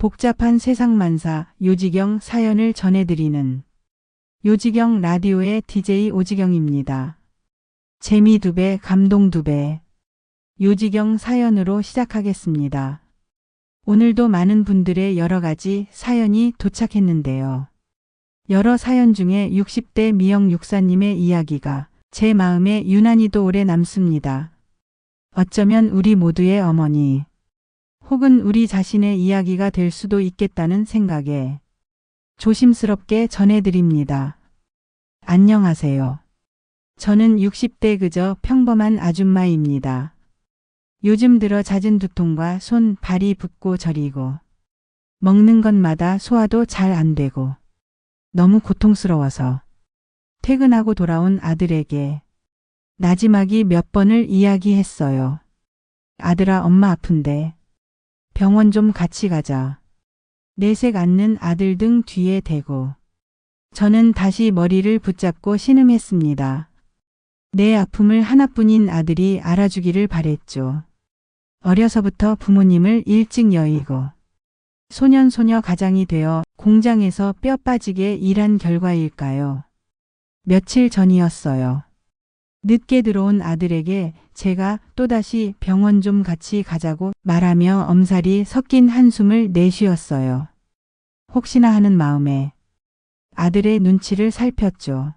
복잡한 세상 만사 요지경 사연을 전해드리는 요지경 라디오의 DJ 오지경입니다. 재미 두 배, 감동 두 배. 요지경 사연으로 시작하겠습니다. 오늘도 많은 분들의 여러 가지 사연이 도착했는데요. 여러 사연 중에 60대 미영 육사님의 이야기가 제 마음에 유난히도 오래 남습니다. 어쩌면 우리 모두의 어머니, 혹은 우리 자신의 이야기가 될 수도 있겠다는 생각에 조심스럽게 전해드립니다. 안녕하세요. 저는 60대 그저 평범한 아줌마입니다. 요즘 들어 잦은 두통과 손, 발이 붓고 저리고 먹는 것마다 소화도 잘 안 되고 너무 고통스러워서 퇴근하고 돌아온 아들에게 나지막이 몇 번을 이야기했어요. 아들아 엄마 아픈데 병원 좀 같이 가자. 내색 앉는 아들 등 뒤에 대고 저는 다시 머리를 붙잡고 신음했습니다. 내 아픔을 하나뿐인 아들이 알아주기를 바랬죠. 어려서부터 부모님을 일찍 여의고 소년소녀 가장이 되어 공장에서 뼈 빠지게 일한 결과일까요? 며칠 전이었어요. 늦게 들어온 아들에게 제가 또다시 병원 좀 같이 가자고 말하며 엄살이 섞인 한숨을 내쉬었어요. 혹시나 하는 마음에 아들의 눈치를 살폈죠.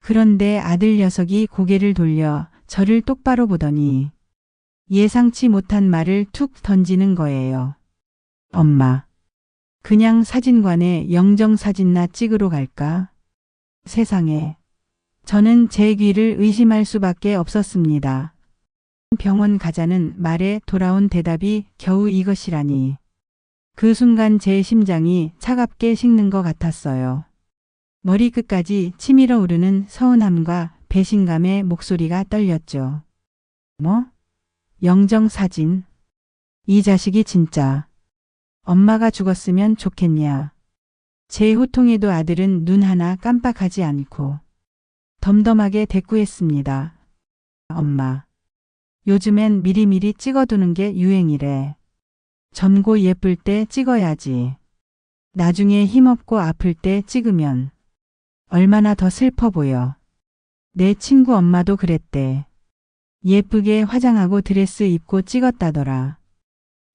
그런데 아들 녀석이 고개를 돌려 저를 똑바로 보더니 예상치 못한 말을 툭 던지는 거예요. 엄마, 그냥 사진관에 영정사진나 찍으러 갈까? 세상에. 저는 제 귀를 의심할 수밖에 없었습니다. 병원 가자는 말에 돌아온 대답이 겨우 이것이라니. 그 순간 제 심장이 차갑게 식는 것 같았어요. 머리끝까지 치밀어 오르는 서운함과 배신감의 목소리가 떨렸죠. 뭐? 영정 사진. 이 자식이 진짜. 엄마가 죽었으면 좋겠냐. 제 호통에도 아들은 눈 하나 깜빡하지 않고 덤덤하게 대꾸했습니다. 엄마. 요즘엔 미리미리 찍어두는 게 유행이래. 젊고 예쁠 때 찍어야지. 나중에 힘없고 아플 때 찍으면 얼마나 더 슬퍼 보여. 내 친구 엄마도 그랬대. 예쁘게 화장하고 드레스 입고 찍었다더라.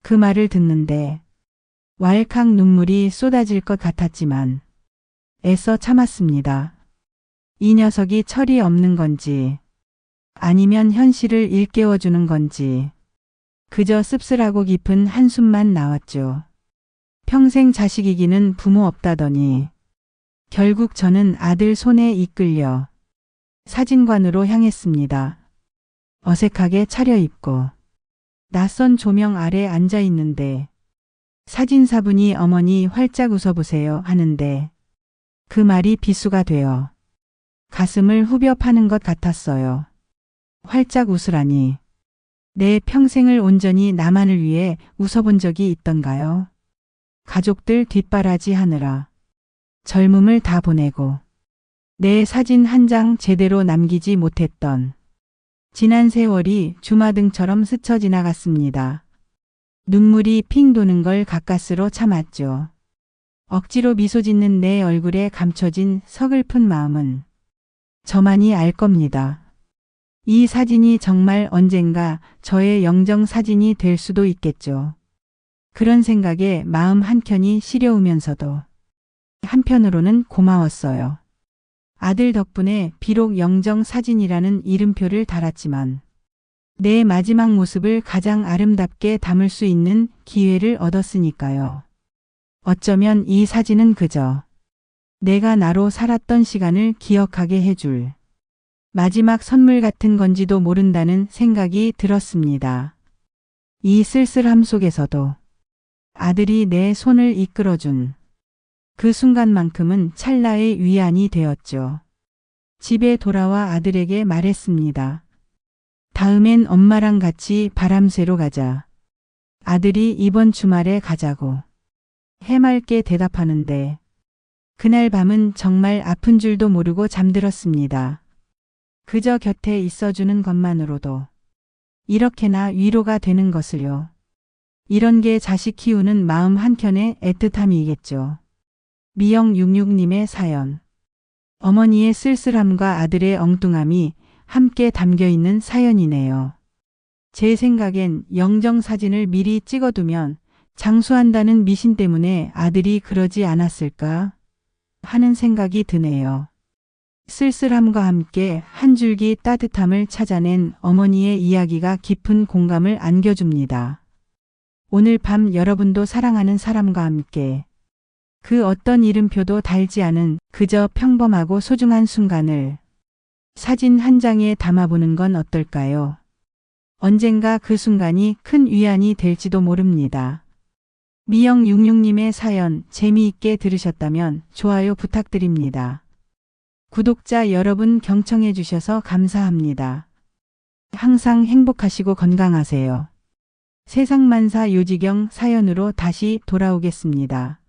그 말을 듣는데 왈칵 눈물이 쏟아질 것 같았지만 애써 참았습니다. 이 녀석이 철이 없는 건지 아니면 현실을 일깨워주는 건지 그저 씁쓸하고 깊은 한숨만 나왔죠. 평생 자식이기는 부모 없다더니 결국 저는 아들 손에 이끌려 사진관으로 향했습니다. 어색하게 차려입고 낯선 조명 아래 앉아 있는데 사진사분이 어머니 활짝 웃어보세요 하는데 그 말이 비수가 되어 가슴을 후벼 파는 것 같았어요. 활짝 웃으라니. 내 평생을 온전히 나만을 위해 웃어본 적이 있던가요? 가족들 뒷바라지 하느라 젊음을 다 보내고 내 사진 한 장 제대로 남기지 못했던 지난 세월이 주마등처럼 스쳐 지나갔습니다. 눈물이 핑 도는 걸 가까스로 참았죠. 억지로 미소 짓는 내 얼굴에 감춰진 서글픈 마음은 저만이 알 겁니다. 이 사진이 정말 언젠가 저의 영정 사진이 될 수도 있겠죠. 그런 생각에 마음 한켠이 시려우면서도 한편으로는 고마웠어요. 아들 덕분에 비록 영정 사진이라는 이름표를 달았지만 내 마지막 모습을 가장 아름답게 담을 수 있는 기회를 얻었으니까요. 어쩌면 이 사진은 그저 내가 나로 살았던 시간을 기억하게 해줄 마지막 선물 같은 건지도 모른다는 생각이 들었습니다. 이 쓸쓸함 속에서도 아들이 내 손을 이끌어준 그 순간만큼은 찰나의 위안이 되었죠. 집에 돌아와 아들에게 말했습니다. 다음엔 엄마랑 같이 바람 쐬러 가자. 아들이 이번 주말에 가자고. 해맑게 대답하는데 그날 밤은 정말 아픈 줄도 모르고 잠들었습니다. 그저 곁에 있어주는 것만으로도 이렇게나 위로가 되는 것을요. 이런 게 자식 키우는 마음 한켠의 애틋함이겠죠. 미영66님의 사연. 어머니의 쓸쓸함과 아들의 엉뚱함이 함께 담겨 있는 사연이네요. 제 생각엔 영정 사진을 미리 찍어두면 장수한다는 미신 때문에 아들이 그러지 않았을까 하는 생각이 드네요. 쓸쓸함과 함께 한 줄기 따뜻함을 찾아낸 어머니의 이야기가 깊은 공감을 안겨줍니다. 오늘 밤 여러분도 사랑하는 사람과 함께 그 어떤 이름표도 달지 않은 그저 평범하고 소중한 순간을 사진 한 장에 담아보는 건 어떨까요? 언젠가 그 순간이 큰 위안이 될지도 모릅니다. 미영66님의 사연 재미있게 들으셨다면 좋아요 부탁드립니다. 구독자 여러분 경청해 주셔서 감사합니다. 항상 행복하시고 건강하세요. 세상만사 요지경 사연으로 다시 돌아오겠습니다.